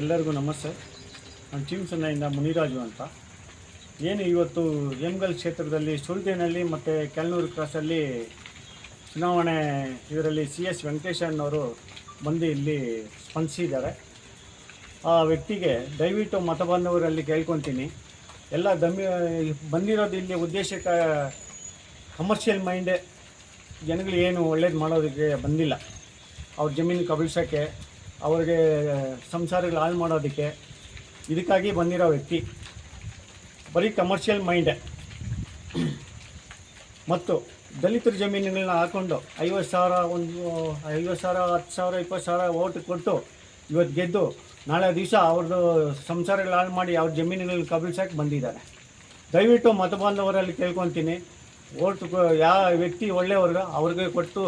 ಎಲ್ಲರಿಗೂ ನಮಸ್ತೆ. ನಾನು ಚಿಂಸನೆಯಿಂದ ಮುನಿರಾಜು ಅಂತ. ಏನು ಇವತ್ತು ಎಮ್ಗಲ್ ಕ್ಷೇತ್ರದಲ್ಲಿ ಸುಳ್ದೇನಲ್ಲಿ ಮತ್ತು ಕೆಲ್ನೂರು ಕ್ರಾಸಲ್ಲಿ ಚುನಾವಣೆ ಇದರಲ್ಲಿ ಸಿ ಎಸ್ ವೆಂಕಟೇಶಣ್ಣವರು ಬಂದು ಇಲ್ಲಿ ಸ್ಪಂದಿಸಿದ್ದಾರೆ. ಆ ವ್ಯಕ್ತಿಗೆ ದಯವಿಟ್ಟು ಮತ ಬಾಂಧವರಲ್ಲಿ ಕೇಳ್ಕೊತೀನಿ. ಎಲ್ಲ ದಮ್ಮಿ, ಬಂದಿರೋದು ಇಲ್ಲಿ ಉದ್ದೇಶಕ್ಕೆ ಕಮರ್ಷಿಯಲ್ ಮೈಂಡೇ ಜನಗಳು ಏನು ಒಳ್ಳೇದು ಮಾಡೋದಕ್ಕೆ ಬಂದಿಲ್ಲ. ಅವ್ರ ಜಮೀನು ಕಬಳಿಸೋಕ್ಕೆ ಅವ್ರಿಗೆ ಸಂಸಾರಗಳು ಹಾಳು ಮಾಡೋದಕ್ಕೆ ಇದಕ್ಕಾಗಿ ಬಂದಿರೋ ವ್ಯಕ್ತಿ. ಬರೀ ಕಮರ್ಷಿಯಲ್ ಮೈಂಡೆ ಮತ್ತು ದಲಿತರ ಜಮೀನುಗಳನ್ನ ಹಾಕ್ಕೊಂಡು ಐವತ್ತು ಸಾವಿರ ಒಂದು, ಐವತ್ತು ಸಾವಿರ, ಹತ್ತು ಸಾವಿರ, ಇಪ್ಪತ್ತು ಸಾವಿರ ಓಟ್ ಕೊಟ್ಟು ಇವತ್ತು ಗೆದ್ದು ನಾಳೆ ದಿವಸ ಅವ್ರದ್ದು ಸಂಸಾರಗಳು ಹಾಳು ಮಾಡಿ ಅವ್ರ ಜಮೀನುಗಳನ್ನ ಕಬಳಿಸೋಕೆ ಬಂದಿದ್ದಾರೆ. ದಯವಿಟ್ಟು ಮತಬಾಂಧವರಲ್ಲಿ ಕೇಳ್ಕೊತೀನಿ. ಓಟ್ ಯಾವ ವ್ಯಕ್ತಿ ಒಳ್ಳೆಯವ್ರಿಗೆ ಅವ್ರಿಗೆ ಕೊಟ್ಟು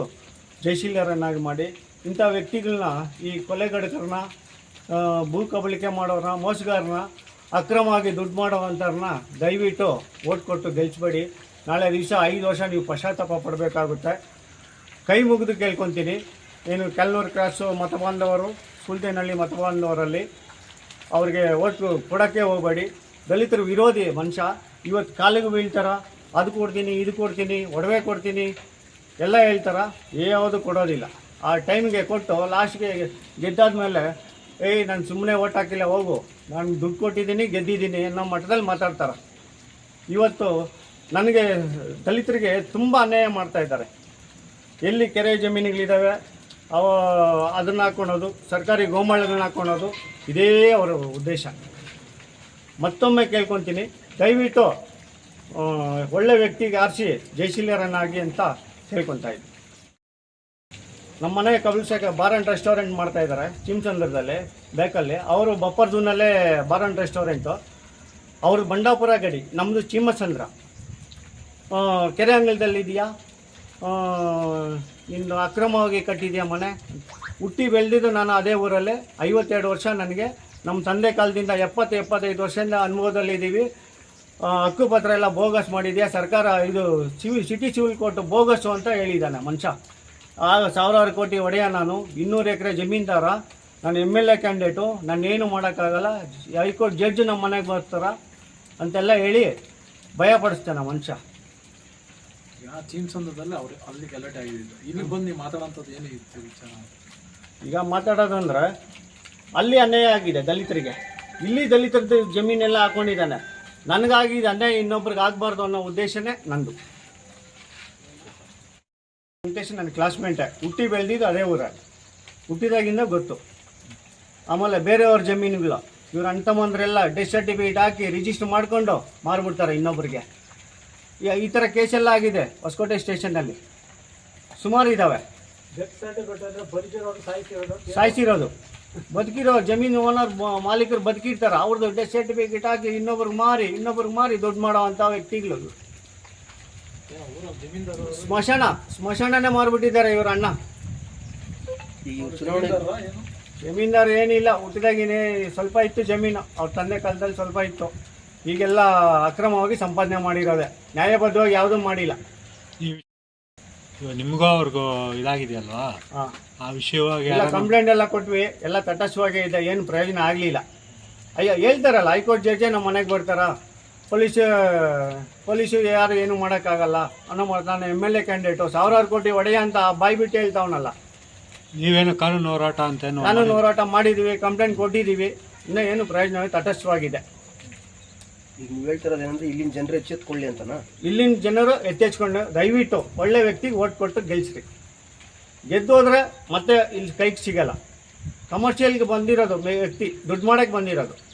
ಜಯಶೀಲರನ್ನಾಗಿ ಮಾಡಿ ಇಂಥ ವ್ಯಕ್ತಿಗಳನ್ನ ಈ ಕೊಲೆಗಡಕರನ್ನ ಭೂ ಕಬಳಿಕೆ ಮಾಡೋರನ್ನ ಮೋಸಗಾರನ ಅಕ್ರಮವಾಗಿ ದುಡ್ಡು ಮಾಡೋವಂಥವ್ರನ್ನ ದಯವಿಟ್ಟು ಓಟ್ ಕೊಟ್ಟು ಗೆಲ್ಸ್ಬೇಡಿ. ನಾಳೆ ದಿವಸ ಐದು ವರ್ಷ ನೀವು ಪಶ್ಚಾತ್ತಾಪ ಪಡಬೇಕಾಗುತ್ತೆ. ಕೈ ಮುಗಿದು ಕೇಳ್ಕೊತೀನಿ. ಏನು ಕೆಲ್ನೂರು ಕ್ರಾಸು ಮತ ಬಾಂಧವರು ಸುಲ್ತೇನಹಳ್ಳಿ ಮತ ಬಾಂಧವರಲ್ಲಿ ಅವ್ರಿಗೆ ಓಟ್ ಕೊಡೋಕ್ಕೆ ಹೋಗಬೇಡಿ. ದಲಿತರು ವಿರೋಧಿ ಮನುಷ್ಯ. ಇವತ್ತು ಕಾಲಿಗೆ ಬೀಳ್ತಾರ, ಅದು ಕೊಡ್ತೀನಿ, ಇದು ಕೊಡ್ತೀನಿ, ಒಡವೆ ಕೊಡ್ತೀನಿ ಎಲ್ಲ ಹೇಳ್ತಾರ? ಯಾವುದು ಕೊಡೋದಿಲ್ಲ. ಆ ಟೈಮ್ಗೆ ಕೊಟ್ಟು ಲಾಸ್ಟ್ಗೆ ಗೆದ್ದಾದ್ಮೇಲೆ ಏಯ್ ನಾನು ಸುಮ್ಮನೆ ಓಟ್ ಹಾಕಿಲ್ಲ, ಹೋಗು. ನಾನು ದುಡ್ಡು ಕೊಟ್ಟಿದ್ದೀನಿ, ಗೆದ್ದಿದ್ದೀನಿ ಅನ್ನೋ ಮಟ್ಟದಲ್ಲಿ ಮಾತಾಡ್ತಾರೆ. ಇವತ್ತು ನನಗೆ ದಲಿತರಿಗೆ ತುಂಬ ಅನ್ಯಾಯ ಮಾಡ್ತಾ ಇದ್ದಾರೆ. ಎಲ್ಲಿ ಕೆರೆ ಜಮೀನುಗಳಿದ್ದಾವೆ ಅವ ಅದನ್ನು ಹಾಕ್ಕೊಳೋದು ಸರ್ಕಾರಿ ಗೋಮಾಳಗಳನ್ನ ಹಾಕ್ಕೊಳೋದು ಇದೇ ಅವರ ಉದ್ದೇಶ. ಮತ್ತೊಮ್ಮೆ ಕೇಳ್ಕೊತೀನಿ. ದಯವಿಟ್ಟು ಒಳ್ಳೆ ವ್ಯಕ್ತಿಗೆ ಆರಿಸಿ, ಜಯಶೀಲರನ್ನಾಗಿ ಅಂತ ಕೇಳ್ಕೊತಾ ಇದ್ದೀನಿ ನಮ್ಮ ಮನೆ ಕಬಲ್ಸಕ್ಕೆ ಬಾರ್ ಆ್ಯಂಡ್ ರೆಸ್ಟೋರೆಂಟ್ ಮಾಡ್ತಾ ಇದ್ದಾರೆ ಚಿಮ್ಚಂದ್ರದಲ್ಲಿ ಬೇಕಲ್ಲಿ. ಅವರು ಬಪ್ಪರ್ ಜೂನಲ್ಲೇ ಬಾರ್ ಆ್ಯಂಡ್ ರೆಸ್ಟೋರೆಂಟು. ಅವ್ರ ಬಂಡಾಪುರ ಗಡಿ ನಮ್ಮದು ಚಿಮ್ಮಚಂದ್ರ ಕೆರೆ ಅಂಗಳದಲ್ಲಿ ಇದೆಯಾ? ಇನ್ನು ಅಕ್ರಮವಾಗಿ ಕಟ್ಟಿದೆಯಾ ಮನೆ? ಹುಟ್ಟಿ ಬೆಳೆದಿದ್ದು ನಾನು ಅದೇ ಊರಲ್ಲೇ. ಐವತ್ತೆರಡು ವರ್ಷ ನನಗೆ. ನಮ್ಮ ತಂದೆ ಕಾಲದಿಂದ ಎಪ್ಪತ್ತು ಎಪ್ಪತ್ತೈದು ವರ್ಷದಿಂದ ಅನುಭವದಲ್ಲಿದ್ದೀವಿ. ಹಕ್ಕುಪತ್ರ ಎಲ್ಲ ಬೋಗಸ್ ಮಾಡಿದೆಯಾ? ಸರ್ಕಾರ ಇದು civil city civil court bogus ಅಂತ ಹೇಳಿದ್ದಾನೆ ಮನುಷ್ಯ. ಆಗ ಸಾವಿರಾರು ಕೋಟಿ ಒಡೆಯ ನಾನು ಇನ್ನೂರು ಎಕರೆ ಜಮೀನ್ದಾರ ನಾನು ಎಂ ಎಲ್ ಎ ಕ್ಯಾಂಡಿಡೇಟು ನಾನೇನು ಮಾಡೋಕ್ಕಾಗಲ್ಲ ಹೈಕೋರ್ಟ್ ಜಡ್ಜ್ ನಮ್ಮ ಮನೆಗೆ ಬರ್ತಾರ ಅಂತೆಲ್ಲ ಹೇಳಿ ಭಯಪಡಿಸ್ತಾನೆ ಮನುಷ್ಯ. ಅವ್ರು ಅಲ್ಲಿ ಗಲಾಟೆ ಆಗಿದ್ದು ಇಲ್ಲಿ ಬಂದು ನೀವು ಮಾತಾಡೋಂಥದ್ದು ಏನು ಇತ್ತು ವಿಚಾರ? ಈಗ ಮಾತಾಡೋದಂದ್ರೆ ಅಲ್ಲಿ ಅನ್ಯಾಯ ಆಗಿದೆ ದಲಿತರಿಗೆ. ಇಲ್ಲಿ ದಲಿತರದ್ದು ಜಮೀನೆಲ್ಲ ಹಾಕೊಂಡಿದ್ದಾನೆ. ನನಗಾಗಿದೆ ಅನ್ಯಾಯ ಇನ್ನೊಬ್ರಿಗೆ ಆಗಬಾರ್ದು ಅನ್ನೋ ಉದ್ದೇಶನೇ ನಂದು. ವೆಂಕಟೇಶ್ ನನ್ನ ಕ್ಲಾಸ್ಮೇಟೆ ಹುಟ್ಟಿ ಬೆಳೆದಿದ್ದು ಅದೇ ಊರ ಹುಟ್ಟಿದಾಗಿಂದ ಗೊತ್ತು. ಆಮೇಲೆ ಬೇರೆಯವ್ರ ಜಮೀನುಗಳು ಇವ್ರ ಅಣ್ತಮ್ಮಂದ್ರೆಲ್ಲ ಡೆತ್ ಸರ್ಟಿಫಿಕೇಟ್ ಹಾಕಿ ರಿಜಿಸ್ಟರ್ ಮಾಡಿಕೊಂಡು ಮಾರ್ಬಿಡ್ತಾರೆ ಇನ್ನೊಬ್ರಿಗೆ. ಈ- ಈ ಥರ ಕೇಸೆಲ್ಲ ಆಗಿದೆ ಹೊಸಕೋಟೆ ಸ್ಟೇಷನ್ನಲ್ಲಿ ಸುಮಾರು ಇದ್ದಾವೆ ಸಾಯಿಸಿರೋದು. ಬದುಕಿರೋ ಜಮೀನು ಓನರ್ ಮಾಲೀಕರು ಬದುಕಿರ್ತಾರೆ. ಅವ್ರದ್ದು ಡೆತ್ ಸರ್ಟಿಫಿಕೇಟ್ ಹಾಕಿ ಇನ್ನೊಬ್ರಿಗೆ ಮಾರಿ ಇನ್ನೊಬ್ರಿಗೆ ಮಾರಿ ದುಡ್ಡು ಮಾಡೋ ಅಂಥ ವ್ಯಕ್ತಿಗಳು ಸ್ಮಶಾನ, ಸ್ಮಶಾನನೇ ಮಾರ್ಬಿಟ್ಟಿದ್ದಾರೆ ಇವರ ಅಣ್ಣ. ಜಮೀನ್ದಾರು ಏನಿಲ್ಲ ಹುಟ್ಟಿದಾಗಿನೇ ಸ್ವಲ್ಪ ಇತ್ತು ಜಮೀನು. ಅವ್ರ ತಂದೆ ಕಾಲದಲ್ಲಿ ಸ್ವಲ್ಪ ಇತ್ತು. ಈಗೆಲ್ಲ ಅಕ್ರಮವಾಗಿ ಸಂಪಾದನೆ ಮಾಡಿರೋದೆ. ನ್ಯಾಯಬದ್ಧವಾಗಿ ಯಾವುದೂ ಮಾಡಿಲ್ಲ. ಇವಾಗ ನಿಮಗೂ ಅವ್ರಿಗೂ ಇದಾಗಿದೆಯಲ್ವಾ? ಹಾಂ. ಆ ವಿಷಯವಾಗಿ ಎಲ್ಲ ಕಂಪ್ಲೇಂಟ್ ಎಲ್ಲ ಕೊಟ್ವಿ ಎಲ್ಲ ತಟಸ್ಥವಾಗಿ ಇದೆ ಏನು ಪ್ರಯೋಜನ ಆಗಲಿಲ್ಲ. ಅಯ್ಯ ಹೇಳ್ತಾರಲ್ಲ ಹೈಕೋರ್ಟ್ ಜಡ್ಜೆ ನಮ್ಮ ಮನೆಗೆ ಬರ್ತಾರ? ಪೊಲೀಸ್ ಪೊಲೀಸು ಯಾರು ಏನು ಮಾಡೋಕ್ಕಾಗಲ್ಲ? ಅನ್ನೋ ಮಾತು ನಾನು ಎಂ ಎಲ್ ಎ ಕ್ಯಾಂಡಿಡೇಟು ಸಾವಿರಾರು ಕೋಟಿ ಒಡೆಯ ಅಂತ ಬಾಯಿ ಬಿಟ್ಟು ಹೇಳ್ತಾವನಲ್ಲ. ನೀವೇನು ಕಾನೂನು ಹೋರಾಟ ಅಂತೇನು ಕಾನೂನು ಹೋರಾಟ ಮಾಡಿದ್ದೀವಿ ಕಂಪ್ಲೇಂಟ್ ಕೊಟ್ಟಿದ್ದೀವಿ ಇನ್ನೂ ಏನು ಪ್ರಯೋಜನ ತಟಸ್ಥವಾಗಿದೆ. ಈಗ ನೀವು ಹೇಳ್ತಿರೋದು ಏನಂದ್ರೆ ಇಲ್ಲಿನ ಜನರು ಎಚ್ಚೆತ್ಕೊಳ್ಳಿ ಅಂತನಾ? ಇಲ್ಲಿನ ಜನರು ಎತ್ತೆಚ್ಕೊಂಡು, ದಯವಿಟ್ಟು ಒಳ್ಳೆ ವ್ಯಕ್ತಿಗೆ ಓಟ್ ಕೊಟ್ಟು ಗೆಲ್ಸ್ರಿ. ಗೆದ್ದೋದ್ರೆ ಮತ್ತೆ ಇಲ್ಲಿ ಕೈಗೆ ಸಿಗಲ್ಲ. ಕಮರ್ಷಿಯಲ್ಗೆ ಬಂದಿರೋದು ವ್ಯಕ್ತಿ, ದುಡ್ಡು ಮಾಡೋಕ್ಕೆ ಬಂದಿರೋದು.